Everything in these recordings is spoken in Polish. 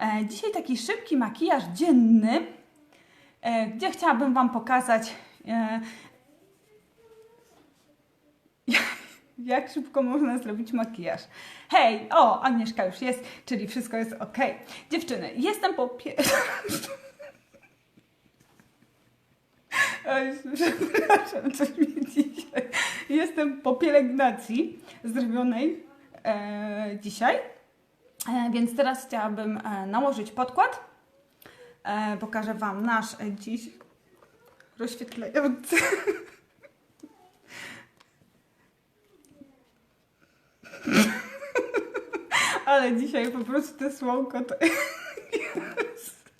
E, dzisiaj taki szybki makijaż dzienny, e, gdzie chciałabym Wam pokazać, e, jak szybko można zrobić makijaż. Hej, o, Agnieszka już jest, czyli wszystko jest ok. Dziewczyny, jestem po pie... Oj, Przepraszam, coś mi dzisiaj. Jestem po pielęgnacji zrobionej e, dzisiaj, więc teraz chciałabym e, nałożyć podkład. E, pokażę Wam nasz e, dziś rozświetlający. Ale dzisiaj po prostu to słonko to jest.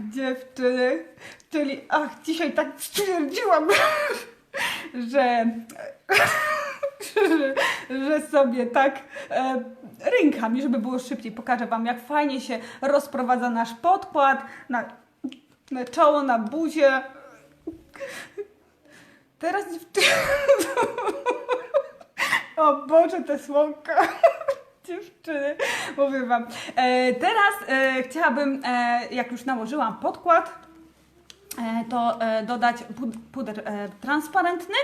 Dziewczyny, czyli ach, dzisiaj tak stwierdziłam, że, że, że sobie tak e, rękami, żeby było szybciej, pokażę Wam, jak fajnie się rozprowadza nasz podkład na, na czoło, na buzię. Teraz dziewczyny... O Boże, te słonka. Dziewczyny, mówię Wam. E, teraz e, chciałabym, e, jak już nałożyłam podkład, e, to e, dodać pud- puder e, transparentny,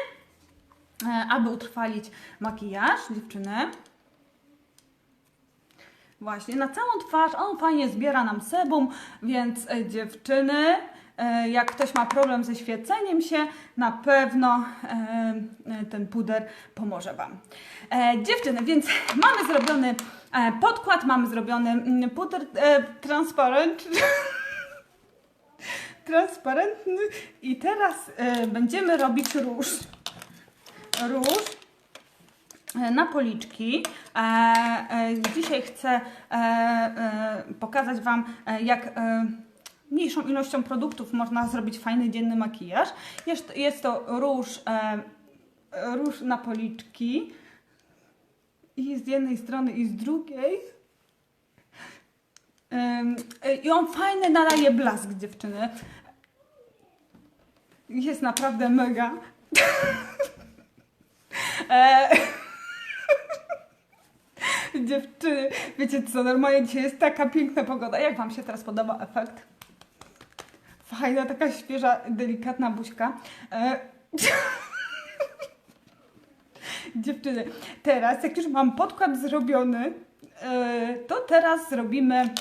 aby utrwalić makijaż dziewczyny. Właśnie, na całą twarz, on fajnie zbiera nam sebum, więc e, dziewczyny, e, jak ktoś ma problem ze świeceniem się, na pewno e, e, ten puder pomoże Wam. E, dziewczyny, więc mamy zrobiony e, podkład, mamy zrobiony mm, puder e, transparentny. i teraz e, będziemy robić róż. Róż e, na policzki. E, e, dzisiaj chcę pokazać Wam, jak mniejszą ilością produktów można zrobić fajny dzienny makijaż. Jest, to róż, róż na policzki. I z jednej strony, i z drugiej. I on fajny nadaje blask dziewczyny. Jest naprawdę mega. E, Dziewczyny, wiecie co, normalnie dzisiaj jest taka piękna pogoda. Jak Wam się teraz podoba efekt? Fajna, taka świeża, delikatna buźka. E, Dziewczyny, teraz jak już mam podkład zrobiony, e, to teraz zrobimy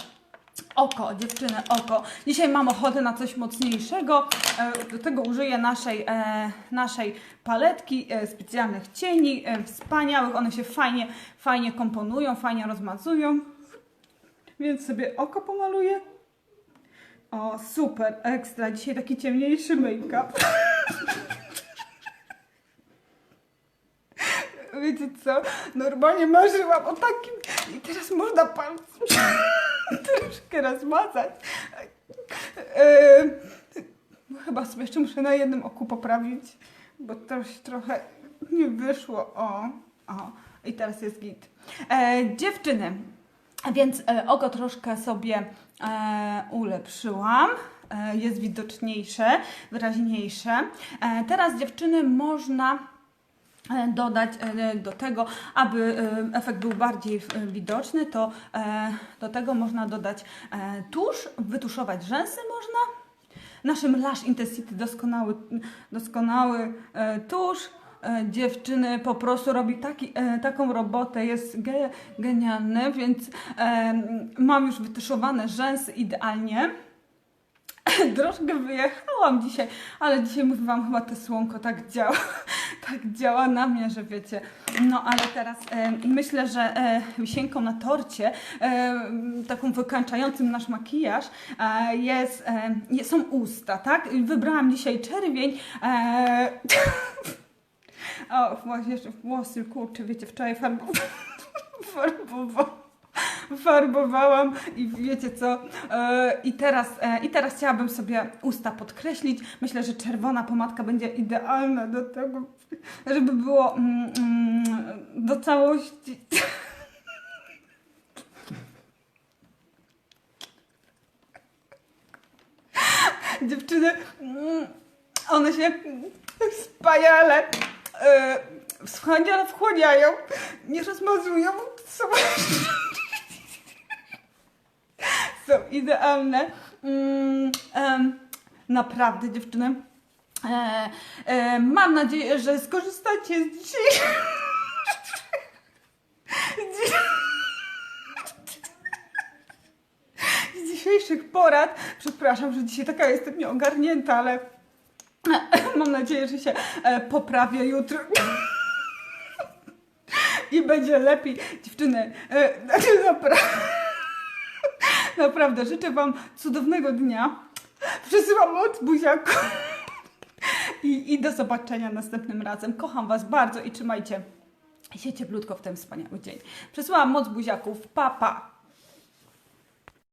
oko, dziewczyny, oko. Dzisiaj mam ochotę na coś mocniejszego. E, Do tego użyję naszej, e, naszej paletki e, specjalnych cieni, wspaniałych. One się fajnie, fajnie komponują, fajnie rozmazują. Więc sobie oko pomaluję. O, super, ekstra. Dzisiaj taki ciemniejszy make-up. Wiecie co? Normalnie marzyłam o takim i teraz można palcem troszkę rozmazać. Yy, chyba sobie jeszcze muszę na jednym oku poprawić, bo się trochę nie wyszło. O, o. I teraz jest git. E, dziewczyny, więc e, oko troszkę sobie e, ulepszyłam. Jest widoczniejsze, wyraźniejsze. Teraz dziewczyny można dodać e, do tego, aby e, efekt był bardziej e, widoczny, to e, do tego można dodać e, tusz, wytuszować rzęsy można. Naszym Lash Intensity doskonały, doskonały e, tusz. E, dziewczyny po prostu robi taki, e, taką robotę, jest ge, genialny, więc e, mam już wytuszowane rzęsy idealnie. Troszkę wyjechałam dzisiaj, ale dzisiaj mówię Wam, chyba to słonko tak działa, tak działa na mnie, że wiecie. No ale teraz e, myślę, że e, wisienką na torcie, e, taką wykańczającym nasz makijaż e, jest, e, są usta, tak? Wybrałam dzisiaj czerwień. E, o, właśnie włosy, kurczę, wiecie, wczoraj farbo, farbowałam farbowałam i wiecie co, e, i, teraz, e, i teraz chciałabym sobie usta podkreślić. Myślę, że czerwona pomadka będzie idealna do tego, żeby było mm, mm, do całości. Dziewczyny, mm, one się wspaniale wchłania- wchłaniają, nie rozmazują. Są są idealne. Mm, naprawdę, dziewczyny. E, e, mam nadzieję, że skorzystacie z z dzisiejszych porad. Przepraszam, że dzisiaj taka jestem nieogarnięta, ale mam nadzieję, że się e, poprawię jutro. I będzie lepiej. Dziewczyny, naprawdę, naprawdę życzę Wam cudownego dnia. Przesyłam moc buziaku. I, I do zobaczenia następnym razem. Kocham Was bardzo i trzymajcie się cieplutko w ten wspaniały dzień. Przesyłam moc buziaków. Pa, pa.